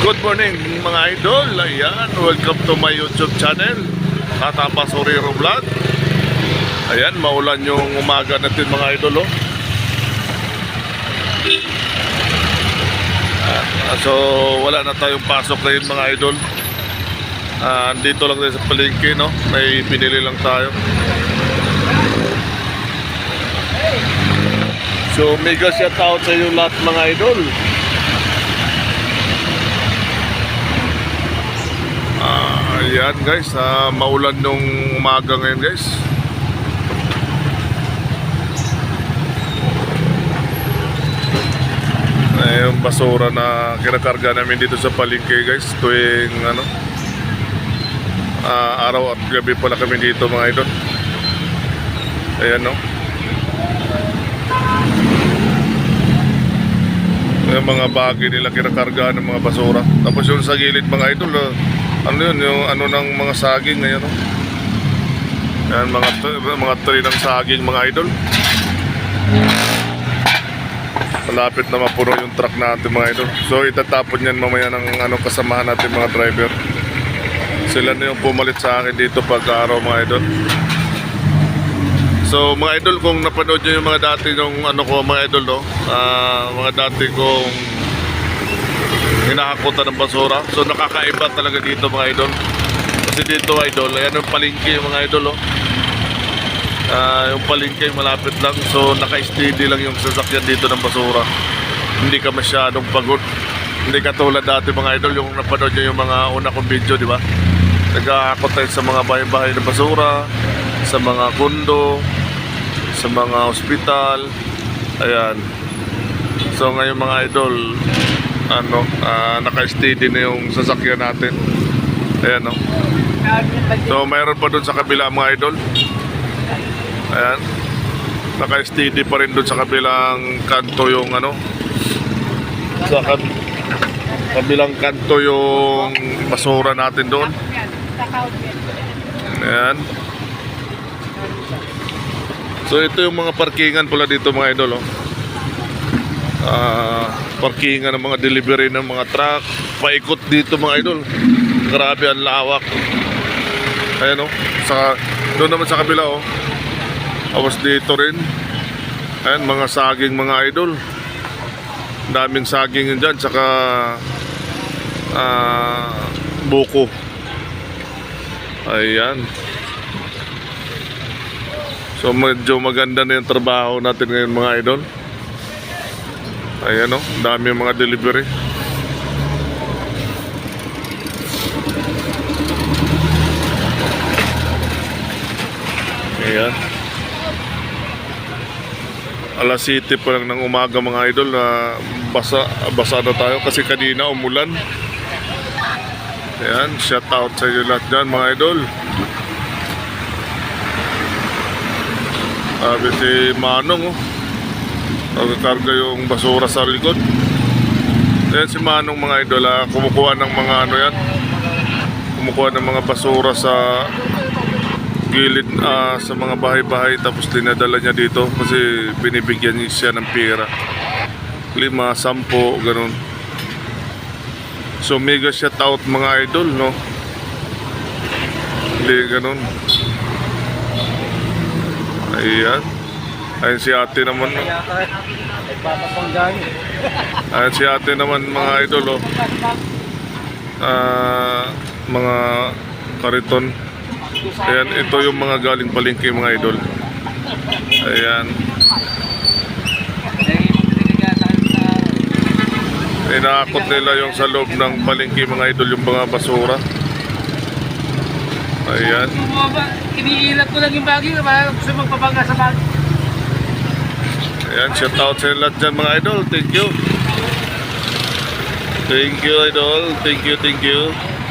Good morning mga idol. Ayan, welcome to my YouTube channel. Tatapa Soriro Vlog. Ayan, maulan yung umaga natin mga idol. Oh. Ah, so, wala na tayong pasok ngayon mga idol. Ah, andito lang tayo sa palengke, no? May pinili lang tayo. So, mega shout out sa inyo lahat mga idol. Ah, ayan guys, ah, maulan nung umaga ngayon guys. Yung basura na kinakarga namin dito sa palengke guys tuwing ano ah, araw at gabi pala kami dito mga idol. Ayan no. Yung mga bagay nila kinakarga ng mga basura. Tapos yung sa gilid mga idol, ah, ano yun, yung ano ng mga saging ngayon. No? Yan, mga, mga tray ng saging mga idol. Malapit na mapuno yung truck natin mga idol. So itatapon yan mamaya ng ano, kasamahan natin mga driver. Sila na yung pumalit sa akin dito pagka araw mga idol. So mga idol kung napanood nyo yung mga dati ng ano ko mga idol no, ah, mga dati kong hinahakutan ng basura. So nakakaiba talaga dito mga idol. Kasi dito idol, ayan yung palengke yung mga idol oh. Ah, yung palengke malapit lang. So naka-steady lang yung sasakyan dito ng basura. Hindi ka masyadong pagod. Hindi katulad dati mga idol yung napanood nyo yung mga una kong video, di ba? Nag-aakot tayo sa mga bahay-bahay ng basura, sa mga kundo, sa mga ospital. Ayan. So ngayon mga idol, ano, ah, naka-steady na yung sasakyan natin. Ayan no. So mayroon pa doon sa kabila mga idol. Ayan. Naka-steady pa rin doon sa kabilang kanto yung ano. Sa kab- kabilang kanto yung basura natin doon. Ayan. So ito yung mga parkingan pala dito mga idol oh. Ah, parkingan ng mga delivery ng mga truck. Paikot dito mga idol. Grabe ang lawak. Ayan oh. Sa, doon naman sa kabila oh. Tapos dito rin. Ayan, mga saging mga idol. Daming saging yun dyan. Tsaka ah, buko. Ayan. So medyo maganda na yung trabaho natin ngayon mga idol. Ayan o, dami yung mga delivery. Ayan. Alas 7 pa lang ng umaga mga idol na basa, basa na tayo kasi kanina umulan. Ayan, shout out sa inyo lahat dyan mga idol. Sabi si Manong oh. Nagkakarga yung basura sa likod. Ayan si Manong mga idol ah, kumukuha ng mga ano yan. Kumukuha ng mga basura sa gilid ah, sa mga bahay-bahay tapos dinadala niya dito kasi binibigyan niya siya ng pera. Lima, sampo, ganun. So mega shout out mga idol no. Hindi ganun. Ayan. Ayan si ate naman. Ayan si ate naman mga idol. Oh. Ah, mga kariton. Ayan, ito yung mga galing palengke mga idol. Ayan. Inaakot nila yung sa loob ng palengke mga idol yung mga basura. Ayan. Iniilat ko lang yung bagay para gusto magpapangga sa bagay. Ayan, shout out sa lahat dyan mga idol. Thank you. Thank you idol. Thank you, thank you.